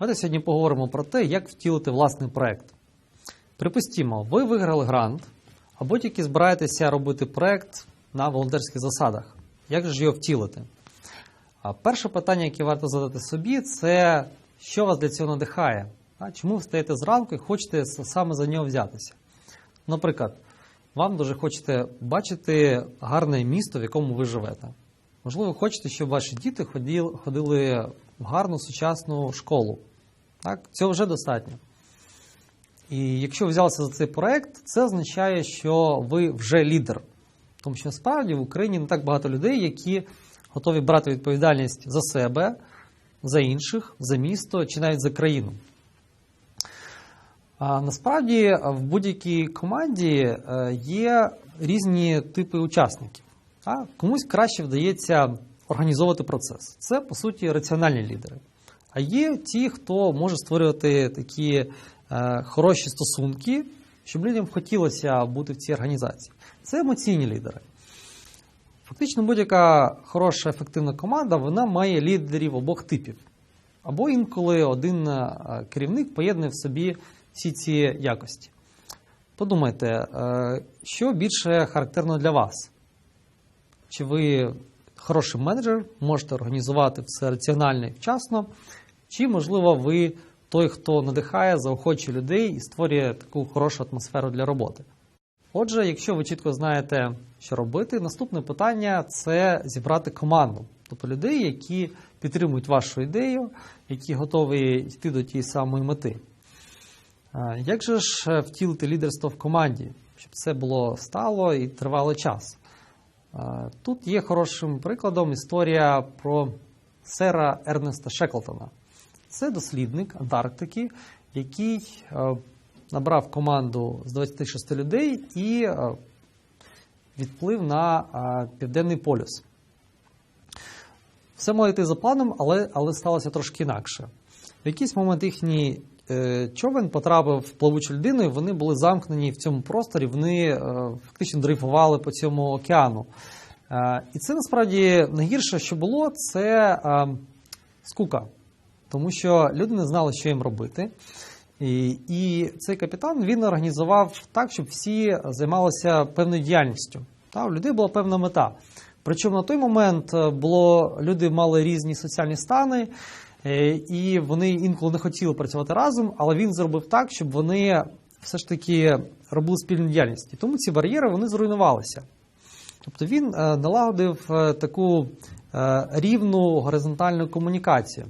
Давайте сьогодні поговоримо про те, як втілити власний проект. Припустімо, ви виграли грант, або тільки збираєтеся робити проект на волонтерських засадах. Як же його втілити? Перше питання, яке варто задати собі, це що вас для цього надихає? Чому ви стаєте зранку і хочете саме за нього взятися? Наприклад, вам дуже хочете бачити гарне місто, в якому ви живете. Можливо, хочете, щоб ваші діти ходили в гарну сучасну школу. Так? Цього вже достатньо. І якщо ви взялися за цей проект, це означає, що ви вже лідер. Тому що насправді в Україні не так багато людей, які готові брати відповідальність за себе, за інших, за місто чи навіть за країну. А насправді в будь-якій команді е, є різні типи учасників. Комусь краще вдається організовувати процес. Це, по суті, раціональні лідери. А є ті, хто може створювати такі е, хороші стосунки, щоб людям хотілося бути в цій організації. Це емоційні лідери. Фактично, будь-яка хороша ефективна команда вона має лідерів обох типів. Або інколи один е, керівник поєднує в собі всі ці якості. Подумайте, е, що більше характерно для вас? Чи ви хороший менеджер, можете організувати все раціонально і вчасно, чи, можливо, ви той, хто надихає, заохочує людей і створює таку хорошу атмосферу для роботи. Отже, якщо ви чітко знаєте, що робити, наступне питання це зібрати команду, тобто людей, які підтримують вашу ідею, які готові йти до тієї самої мети. Як же ж е, втілити лідерство в команді, щоб це було стало і тривалий час? Тут є хорошим прикладом історія про сера Ернеста Шеклтона. Це дослідник Антарктики, який е, набрав команду з 26 людей і е, відплив на е, Південний полюс. Все мало йти за планом, але, але сталося трошки інакше. В якийсь момент їхній човен потрапив в плавучу людину, і вони були замкнені в цьому просторі, вони е, фактично дрейфували по цьому океану. Е, і це насправді найгірше, що було, це е, скука. Тому що люди не знали, що їм робити. І, і цей капітан він організував так, щоб всі займалися певною діяльністю. Та, у людей була певна мета. Причому на той момент е, було, люди мали різні соціальні стани, е, і вони інколи не хотіли працювати разом, але він зробив так, щоб вони все ж таки робили спільну діяльність. І тому ці бар'єри вони зруйнувалися. Тобто він е, налагодив е, таку е, рівну горизонтальну комунікацію.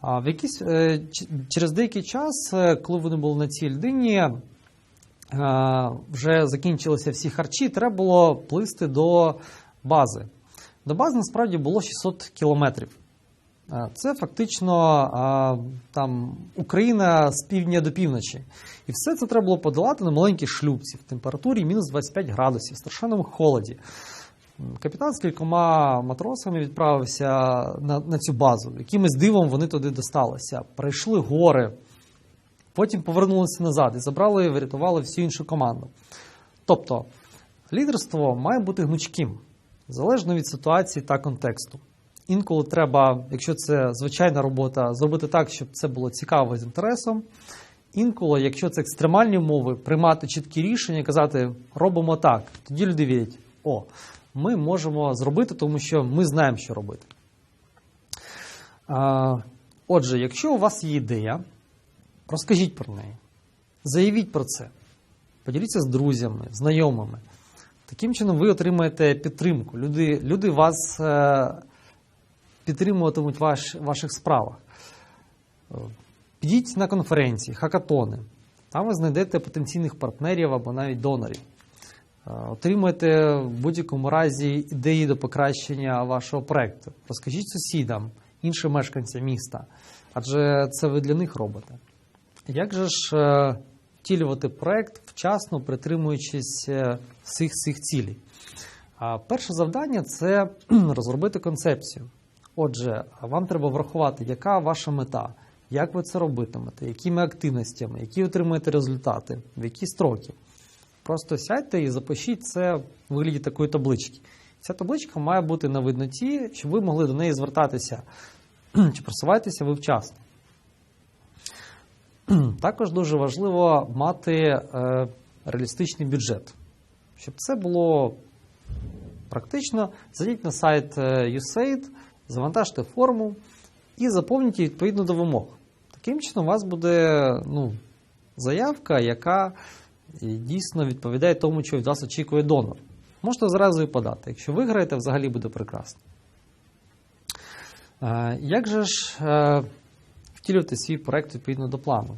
А в якийсь, е, через деякий час, е, коли вони були на цій людині, е, вже закінчилися всі харчі, треба було плисти до бази. До бази насправді було 600 кілометрів. Е, Це фактично е, там, Україна з півдня до півночі. І все це треба було подолати на маленькій шлюбці в температурі мінус 25 градусів, в страшенному холоді. Капітан з кількома матросами відправився на, на цю базу. Якимось дивом вони туди досталися, пройшли гори, потім повернулися назад і забрали, врятували всю іншу команду. Тобто, лідерство має бути гнучким, залежно від ситуації та контексту. Інколи треба, якщо це звичайна робота, зробити так, щоб це було цікаво з інтересом. Інколи, якщо це екстремальні умови, приймати чіткі рішення казати, робимо так. Тоді люди вірять, о, ми можемо зробити, тому що ми знаємо, що робити. Отже, якщо у вас є ідея, розкажіть про неї, заявіть про це, поділіться з друзями, знайомими. Таким чином, ви отримаєте підтримку. Люди, люди вас е, підтримуватимуть ваш, ваших справах. Е, Підіть на конференції, хакатони. Там ви знайдете потенційних партнерів або навіть донорів. Е, Отримуєте в будь-якому разі ідеї до покращення вашого проекту. Розкажіть сусідам, іншим мешканцям міста, адже це ви для них робите. Як же ж е, втілювати проект вчасно притримуючись всіх цих цілей? Перше завдання це розробити концепцію. Отже, вам треба врахувати, яка ваша мета, як ви це робитимете, якими активностями, які отримаєте результати, в які строки. Просто сядьте і запишіть це в вигляді такої таблички. Ця табличка має бути на видноті, щоб ви могли до неї звертатися чи просуваєтеся ви вчасно. Також дуже важливо мати е, реалістичний бюджет. Щоб це було практично, зайдіть на сайт е, USAID, завантажте форму і заповніть відповідно до вимог. Таким чином, у вас буде ну, заявка, яка дійсно відповідає тому, що від вас очікує донор. Можете зразу і подати. Якщо виграєте, взагалі буде прекрасно. Е, Як же ж е, втілювати свій проект відповідно до плану?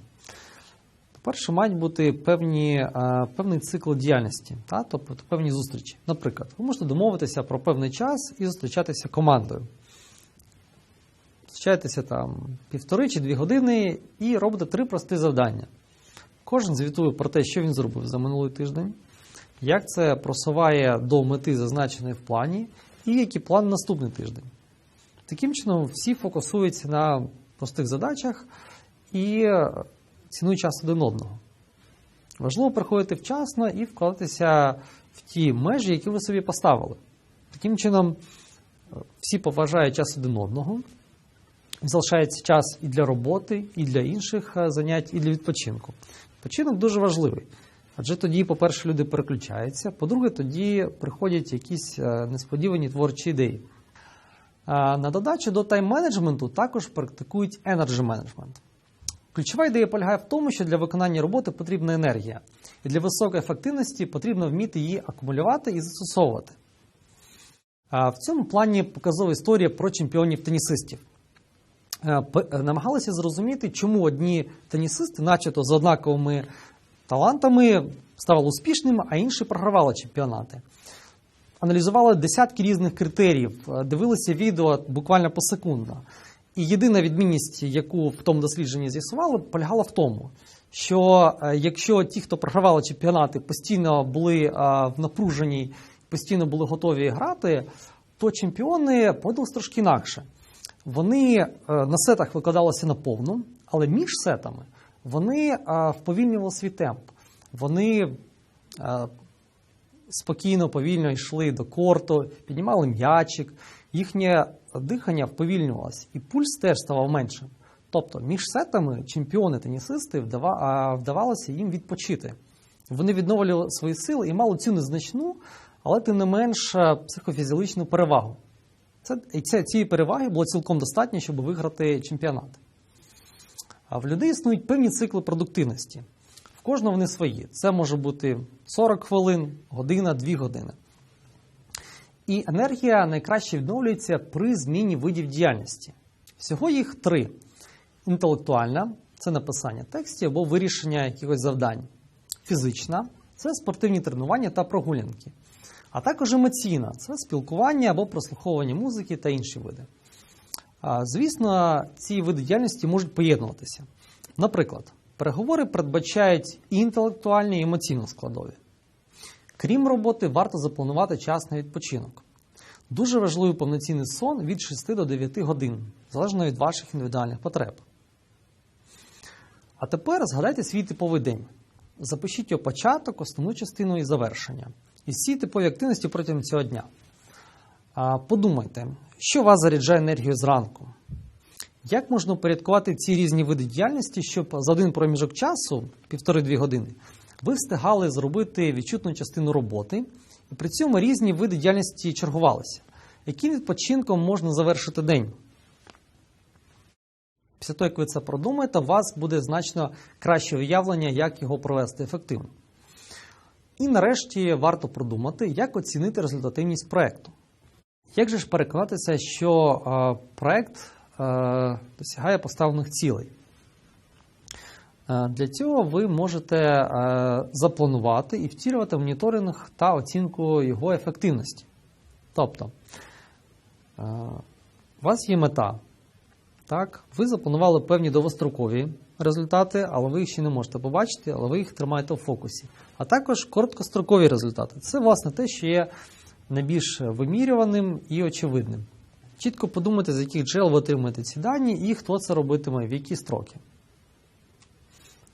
По-перше, мають бути певні, е, певний цикл діяльності, та? тобто певні зустрічі. Наприклад, ви можете домовитися про певний час і зустрічатися командою. Зустрічаєтеся там півтори чи дві години і робите три прості завдання. Кожен звітує про те, що він зробив за минулий тиждень, як це просуває до мети, зазначеної в плані, і який план на наступний тиждень. Таким чином, всі фокусуються на простих задачах і цінують час один одного. Важливо приходити вчасно і вкладатися в ті межі, які ви собі поставили. Таким чином, всі поважають час один одного. Залишається час і для роботи, і для інших е, занять, і для відпочинку. Відпочинок дуже важливий. Адже тоді, по-перше, люди переключаються, по-друге, тоді приходять якісь е, несподівані творчі ідеї. На додачу до тайм-менеджменту також практикують energy менеджмент. Ключова ідея полягає в тому, що для виконання роботи потрібна енергія, і для високої ефективності потрібно вміти її акумулювати і застосовувати. В цьому плані показова історія про чемпіонів тенісистів. Е, п- Намагалися зрозуміти, чому одні тенісисти, начебто з однаковими талантами, ставали успішними, а інші програвали чемпіонати. Аналізували десятки різних критеріїв, е, дивилися відео буквально посекундно. І єдина відмінність, яку в тому дослідженні з'ясували, полягала в тому, що е, якщо ті, хто програвали чемпіонати, постійно були е, в напруженні, постійно були готові грати, то чемпіони поводилися трошки інакше. Вони е, на сетах викладалися на повну, але між сетами вони е, вповільнювали свій темп. Вони е, спокійно, повільно йшли до корту, піднімали м'ячик, їхнє дихання вповільнювалося, і пульс теж ставав меншим. Тобто між сетами чемпіони-тенісисти вдавалося їм відпочити. Вони відновлювали свої сили і мали цю незначну, але тим не менш психофізіологічну перевагу. Це, і це, цієї переваги було цілком достатньо, щоб виграти чемпіонат. А в людей існують певні цикли продуктивності. В кожного вони свої. Це може бути 40 хвилин, година, 2 години. І енергія найкраще відновлюється при зміні видів діяльності. Всього їх три: інтелектуальна це написання текстів або вирішення якихось завдань. Фізична це спортивні тренування та прогулянки. А також емоційна це спілкування або прослуховування музики та інші види. Звісно, ці види діяльності можуть поєднуватися. Наприклад, переговори передбачають і інтелектуальні, і емоційну складові. Крім роботи, варто запланувати час на відпочинок. Дуже важливий повноцінний сон від 6 до 9 годин, залежно від ваших індивідуальних потреб. А тепер згадайте свій типовий день. Запишіть його початок, основну частину і завершення. І всі типові активності протягом цього дня. Подумайте, що вас заряджає енергію зранку? Як можна упорядкувати ці різні види діяльності, щоб за один проміжок часу, півтори-дві години, ви встигали зробити відчутну частину роботи, і при цьому різні види діяльності чергувалися? Яким відпочинком можна завершити день? Після того, як ви це продумаєте, у вас буде значно краще уявлення, як його провести ефективно. І нарешті варто продумати, як оцінити результативність проєкту. Як же ж переконатися, що е, проєкт е, досягає поставлених цілей? Е, для цього ви можете запланувати і втілювати моніторинг та оцінку його ефективності. Тобто, у вас є мета. Так, ви запланували певні довгострокові результати, але ви їх ще не можете побачити, але ви їх тримаєте в фокусі. А також короткострокові результати. Це, власне, те, що є найбільш вимірюваним і очевидним. Чітко подумайте, з яких джерел ви отримуєте ці дані і хто це робитиме, в які строки.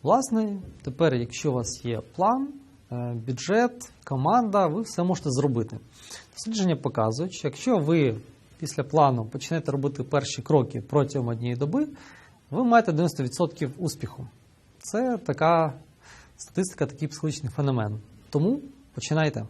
Власне, тепер, якщо у вас є план, е, бюджет, команда, ви все можете зробити. Дослідження показують, що якщо ви після плану почнете робити перші кроки протягом однієї доби, ви маєте 90% успіху. Це така статистика, такий психологічний феномен. Тому починайте.